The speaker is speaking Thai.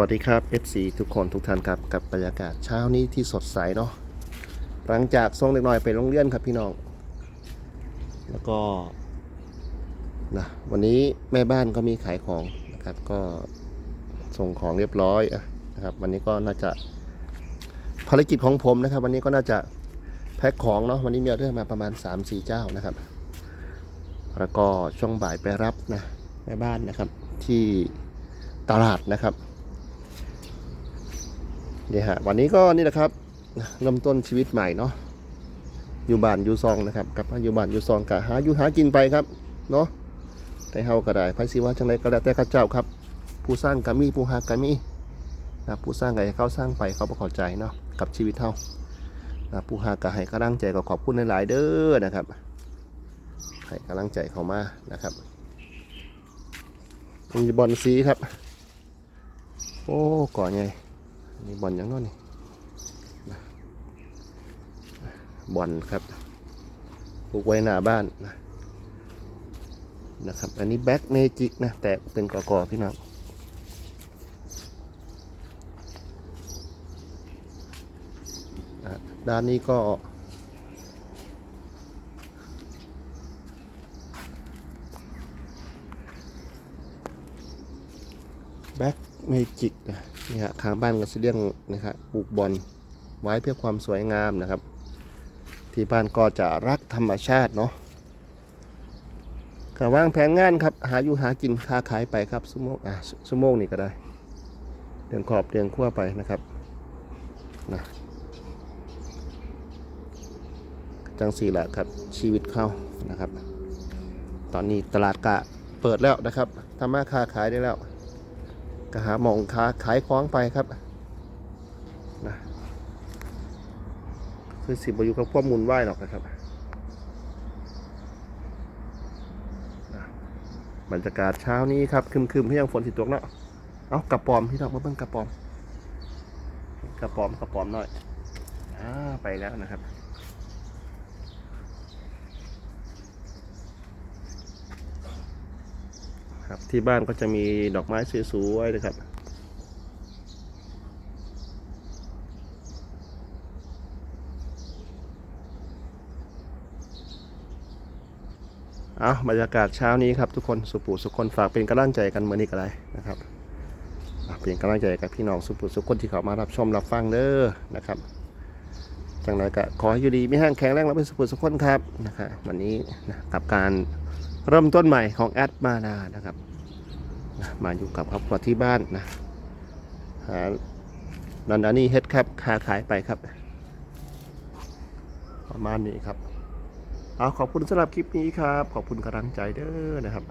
วัสดีครับ FC ทุกคนทุกท่านครับกับบรรยากาศเช้านี้ที่สดใสเนาะหลังจากส่งเด็กน้อยไปโรงเรียนครับพี่น้อง แล้วก็นะวันนี้แม่บ้านก็มีขายของนะครับ ก็ส่งของเรียบร้อยนะครับ วันนี้ก็น่าจะภารกิจของผมนะครับ วันนี้ก็น่าจะแพ็คของเนาะวันนี้มีออเดอร์มาประมาณ 3-4 เจ้านะครับ แล้วก็ช่วงบ่ายไปรับนะแม่บ้านนะครับที่ตลาดนะครับ เนี่ยฮะวันนี้ก็นี่แหละครับเริ่มต้นชีวิตใหม่เนาะอยู่บ้านอยู่ซองนะครับกับอยู่บ้านอยู่ซองกะหาอยู่หากินไปครับเนาะแต่เฮาก็ได้ไพสิว่าจังไรก็แล้วแต่ข้าเจ้าครับ ผู้สร้างกามีผู้หากามีนะผู้สร้างก็ให้เขาสร้างไปเขาประเข้าใจเนาะกับชีวิตเฮานะผู้หากก็ให้กำลังใจก็ขอบคุณหลายๆเด้อนะครับให้กำลังใจเขามานะครับมีบอลซีครับ โอ้ก่อนไง นี่บอลยังน้อนี่บอลครับปลูกไว้หน้าบ้านนะนะครับ อันนี้แบ็กเมจิกนะ แต่เป็นกอกอพี่น้องด้านนี้ก็แบ็กเมจิกนะ นี่ฮะข้างบ้านก็จะเลี้ยงนะครับปลูกบอลไว้เพื่อความสวยงามนะครับ ที่บ้านก็จะรักธรรมชาติเนาะก็วางแผนงานครับ หาอยู่หากินค้าขายไปครับสุโมงอะสุโมงนี่ก็ได้ เดืองขอบเดืองขั้วไปนะครับนะจังสี่แหละครับชีวิตเข้านะครับ ตอนนี้ตลาดกะเปิดแล้วนะครับทำมาค้าขายได้แล้ว ก็หาหมองค้าขายของไปครับนะคือสิบอยู่กับพวกมุนไหวหรอกนะครับนะบรรยากาศเช้านี้ครับคึมๆที่ยังฝนติดตกเนาะเอากระปอมพี่น้องมาเบิ่งกระปอม กระปอมกระปอมหน่อยอ่าไปแล้วนะครับ ครับที่บ้านก็จะมีดอกไม้สวยๆเลยครับ เอาบรรยากาศเช้านี้ครับทุกคนสุปุสุคนฝากเป็นกำลังใจกันเหมือนนี้ก็ได้นะครับเป็นกำลังใจกับพี่น้องสุปุสุคนที่เขามารับชมรับฟังเด้อนะครับจังไรก็ขอให้อยู่ดีไม่แห้งแข็งแรงแล้วเป็นสุปุสุคนครับนะครับวันนี้นะกับการ เริ่มต้นใหม่ของแอดมานานะครับ มาอยู่กับครอบครัวที่บ้านนะหานันดานี่เฮ็ดครับค้าขายไปครับ ประมาณนี้ครับเอาขอบคุณสำหรับคลิปนี้ครับ ขอบคุณกำลังใจเด้อนะครับ